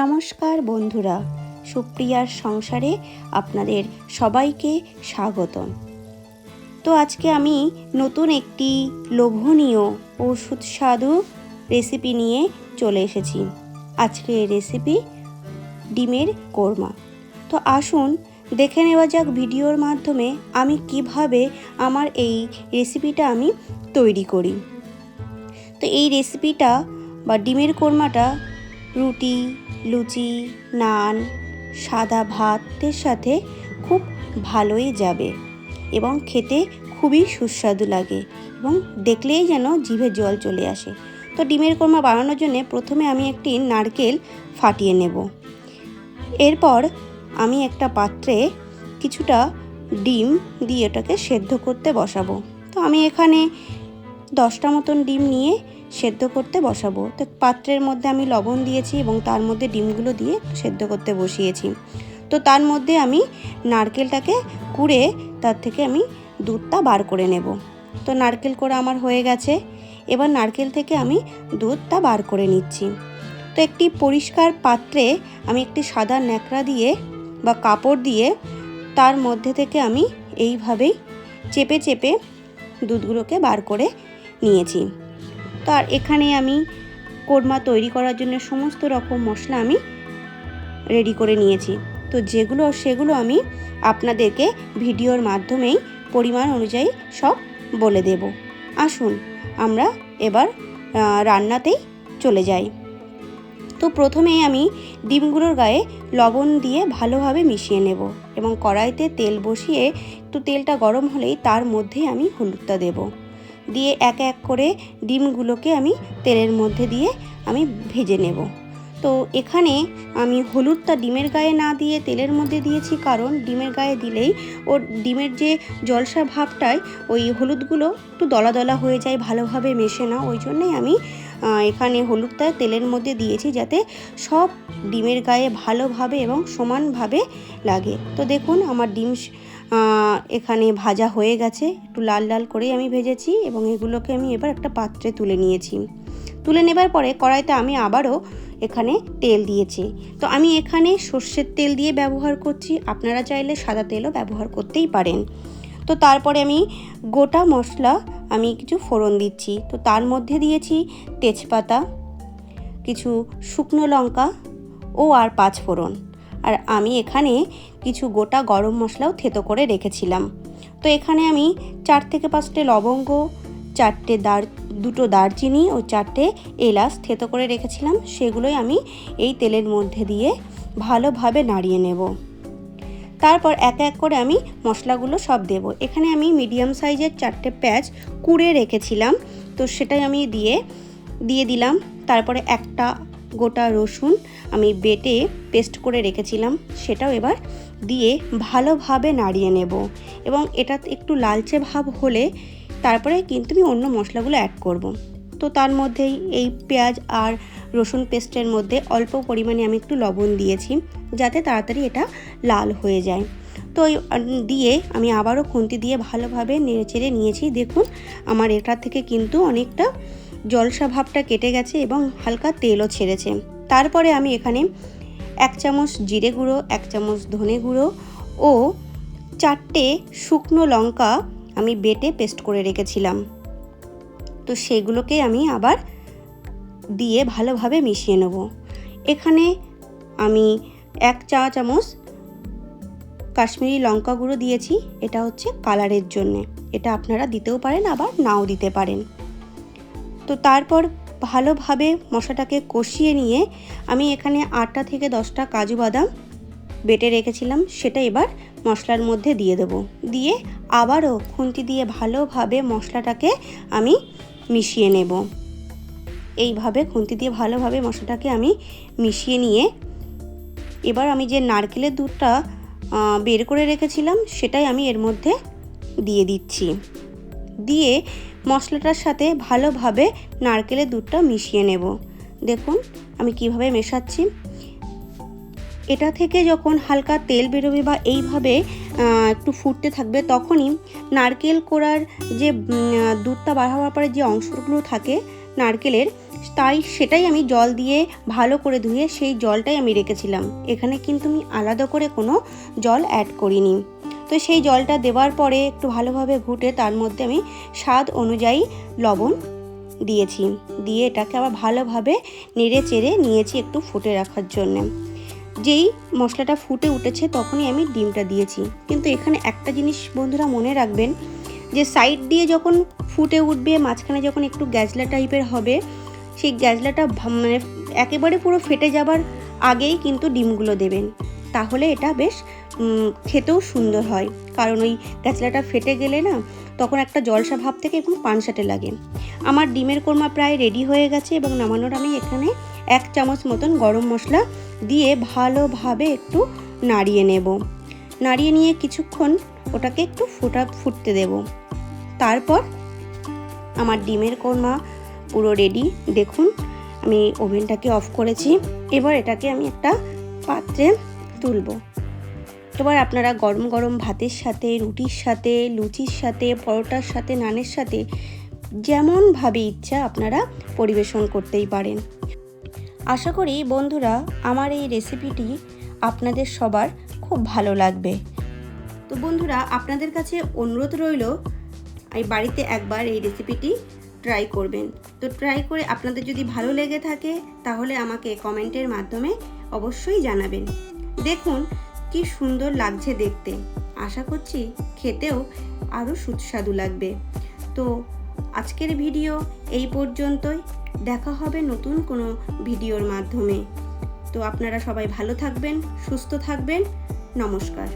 নমস্কার বন্ধুরা, সুপ্রিয়ার সংসারে আপনাদের সবাইকে স্বাগতম। তো আজকে আমি নতুন একটি লোভনীয় ও সুস্বাদু রেসিপি নিয়ে চলে এসেছি। আজকের রেসিপি ডিমের কোরমা। তো আসুন, দেখে নেওয়া যাক ভিডিওর মাধ্যমে আমি কীভাবে আমার এই রেসিপিটা আমি তৈরি করি। তো এই রেসিপিটা বা ডিমের কোরমাটা রুটি, লুচি, নান, সাদা ভাতের সাথে খুব ভালোই যাবে এবং খেতে খুবই সুস্বাদু লাগে এবং দেখলেই যেন জিভে জল চলে আসে। তো ডিমের কোরমা বানানোর জন্য প্রথমে আমি একটি নারকেল ফাটিয়ে নেব। এরপর আমি একটা পাত্রে কিছুটা ডিম দিয়ে ওটাকে সেদ্ধ করতে বসাবো। তো আমি এখানে দশটা মতন ডিম নিয়ে সেদ্ধ করতে বসাবো। তো পাত্রের মধ্যে আমি লবণ দিয়েছি এবং তার মধ্যে ডিমগুলো দিয়ে সেদ্ধ করতে বসিয়েছি। তো তার মধ্যে আমি নারকেলটাকে কুড়ে তার থেকে আমি দুধটা বার করে নেব। তো নারকেল করে আমার হয়ে গেছে। এবার নারকেল থেকে আমি দুধটা বার করে নিচ্ছি। তো একটি পরিষ্কার পাত্রে আমি একটি সাদা ন্যাকড়া দিয়ে বা কাপড় দিয়ে তার মধ্যে থেকে আমি এইভাবেই চেপে চেপে দুধগুলোকে বার করে নিয়েছি। তো আর এখানে আমি কোরমা তৈরি করার জন্য সমস্ত রকম মশলা আমি রেডি করে নিয়েছি। তো যেগুলো, সেগুলো আমি আপনাদেরকে ভিডিওর মাধ্যমেই পরিমাণ অনুযায়ী সব বলে দেব। আসুন, আমরা এবার রান্নাতেই চলে যাই। তো প্রথমেই আমি ডিমগুলোর গায়ে লবণ দিয়ে ভালোভাবে মিশিয়ে নেব এবং কড়াইতে তেল বসিয়ে, একটু তেলটা গরম হলেই তার মধ্যেই আমি হলুদটা দেবো। দিয়ে এক এক করে ডিমগুলোকে আমি তেলের মধ্যে দিয়ে আমি ভেজে নেব। তো এখানে আমি হলুদটা ডিমের গায়ে না দিয়ে তেলের মধ্যে দিয়েছি, কারণ ডিমের গায়ে দিলেই ওর ডিমের যে জলসা ভাবটায় ওই হলুদগুলো একটু দলা দলা হয়ে যায়, ভালোভাবে মেশে না। ওই জন্যই আমি এখানে হলুদটা তেলের মধ্যে দিয়েছি যাতে সব ডিমের গায়ে ভালোভাবে এবং সমানভাবে লাগে। তো দেখুন, আমার ডিম এখানে ভাজা হয়ে গেছে। একটু লাল লাল করেই আমি ভেজেছি এবং এগুলোকে আমি এবার একটা পাত্রে তুলে নিয়েছি। তুলে নেবার পরে কড়াইতে আমি আবারও এখানে তেল দিয়েছি। তো আমি এখানে সর্ষের তেল দিয়ে ব্যবহার করছি। আপনারা চাইলে সাদা তেলও ব্যবহার করতেই পারেন। তো তারপরে আমি গোটা মশলা আমি কিছু ফোড়ন দিচ্ছি। তো তার মধ্যে দিয়েছি তেজপাতা, কিছু শুকনো লঙ্কা ও আর পাঁচ ফোড়ন। আর আমি এখানে কিছু গোটা গরম মশলাও থেতো করে রেখেছিলাম। তো এখানে আমি চার থেকে পাঁচটে লবঙ্গ, চারটে দার, দুটো দারচিনি ও চারটে এলাচ থেতো করে রেখেছিলাম। সেগুলোই আমি এই তেলের মধ্যে দিয়ে ভালোভাবে নাড়িয়ে নেব। তারপর এক এক করে আমি মশলাগুলো সব দেব। এখানে আমি মিডিয়াম সাইজের চারটে প্যাঁচ কুড়ে রেখেছিলাম। তো সেটাই আমি দিয়ে দিয়ে দিলাম। তারপরে একটা গোটা রসুন আমি বেটে পেস্ট করে রেখেছিলাম, সেটাও এবার দিয়ে ভালোভাবে নাড়িয়ে নেব। এবং এটা একটু লালচে ভাব হলে তারপরে কিন্তু আমি অন্য মশলাগুলো অ্যাড করব। তো তার মধ্যেই এই পেঁয়াজ আর রসুন পেস্টের মধ্যে অল্প পরিমাণে আমি একটু লবণ দিয়েছি, যাতে তাড়াতাড়ি এটা লাল হয়ে যায়। তো দিয়ে আমি আবারও খুন্তি দিয়ে ভালোভাবে নেড়ে চেড়ে নিয়েছি। দেখুন, আমার এটা থেকে কিন্তু অনেকটা জলসা ভাবটা কেটে গেছে এবং হালকা তেলও ছেড়েছে। তারপরে আমি এখানে এক চামচ জিরে গুঁড়ো, এক চামচ ধনে গুঁড়ো ও চারটে শুকনো লঙ্কা আমি বেটে পেস্ট করে রেখেছিলাম। তো সেগুলোকে আমি আবার দিয়ে ভালোভাবে মিশিয়ে নেব। এখানে আমি এক চা চামচ কাশ্মীরি লঙ্কা গুঁড়ো দিয়েছি, এটা হচ্ছে কালারের জন্যে। এটা আপনারা দিতেও পারেন, আবার নাও দিতে পারেন। তো তারপর ভালোভাবে মশলাটাকে কষিয়ে নিয়ে আমি এখানে আটটা থেকে দশটা কাজু বাদাম বেটে রেখেছিলাম, সেটা এবার মশলার মধ্যে দিয়ে দেবো। দিয়ে আবারও খুন্তি দিয়ে ভালোভাবে মশলাটাকে আমি মিশিয়ে নেব। এইভাবে খুন্তি দিয়ে ভালোভাবে মশলাটাকে আমি মিশিয়ে নিয়ে এবার আমি যে নারকেলের দুধটা বের করে রেখেছিলাম, সেটাই আমি এর মধ্যে দিয়ে দিচ্ছি। দিয়ে মশলাটার সাথে ভালোভাবে নারকেলের দুধটা মিশিয়ে নেব। দেখুন, আমি কীভাবে মেশাচ্ছি। এটা থেকে যখন হালকা তেল বেরোবে বা এইভাবে একটু ফুটতে থাকবে, তখনই নারকেল কোড়ার যে দুধটা বার হওয়ার পরে যে অংশগুলো থাকে নারকেলের, তাই সেটাই আমি জল দিয়ে ভালো করে ধুয়ে সেই জলটাই আমি রেখেছিলাম। এখানে কিন্তু আমি আলাদা করে কোনো জল অ্যাড করিনি। তো সেই জলটা দেওয়ার পরে একটু ভালোভাবে ঘুটে তার মধ্যে আমি স্বাদ অনুযায়ী লবণ দিয়েছি। দিয়ে এটাকে আবার ভালোভাবে নেড়ে চেড়ে নিয়েছি একটু ফুটে রাখার জন্যে। যেই মশলাটা ফুটে উঠেছে তখনই আমি ডিমটা দিয়েছি। কিন্তু এখানে একটা জিনিস বন্ধুরা মনে রাখবেন, যে সাইড দিয়ে যখন ফুটে উঠবে, মাঝখানে যখন একটু গ্যাজলা টাইপের হবে, সেই গ্যাজলাটা মানে একেবারে পুরো ফেটে যাবার আগেই কিন্তু ডিমগুলো দেবেন। তাহলে এটা বেশ খেতেও সুন্দর হয়। কারণ ওই গ্যাজলাটা ফেটে গেলে না, তখন একটা জলসা ভাব থেকে এবং পানসাটে লাগে। আমার ডিমের কোরমা প্রায় রেডি হয়ে গেছে এবং নামানোর আমি এখানে এক চামচ মতন গরম মশলা দিয়ে ভালোভাবে একটু নাড়িয়ে নেব। নাড়িয়ে নিয়ে কিছুক্ষণ ওটাকে একটু ফোটা, ফুটতে দেব। তারপর আমার ডিমের কোরমা পুরো রেডি দেখুন, আমি ওভেনটাকে অফ করেছি। এবার এটাকে আমি একটা পাত্রে তুলব। এবার আপনারা গরম গরম ভাতের সাথে, রুটির সাথে, লুচির সাথে, পরোটার সাথে, নানের সাথে যেমনভাবে ইচ্ছা আপনারা পরিবেশন করতেই পারেন। আশা করি বন্ধুরা, আমার এই রেসিপিটি আপনাদের সবার খুব ভালো লাগবে। তো বন্ধুরা, আপনাদের কাছে অনুরোধ রইল, এই বাড়িতে একবার এই রেসিপিটি ট্রাই করবেন। তো ট্রাই করে আপনাদের যদি ভালো লেগে থাকে, তাহলে আমাকে কমেন্টের মাধ্যমে অবশ্যই জানাবেন। দেখুন কি সুন্দর লাগছে দেখতে। আশা করছি খেতেও আরও সুস্বাদু লাগবে। তো আজকের ভিডিও এই পর্যন্তই। দেখা হবে নতুন কোনো ভিডিওর মাধ্যমে। তো আপনারা সবাই ভালো থাকবেন, সুস্থ থাকবেন। নমস্কার।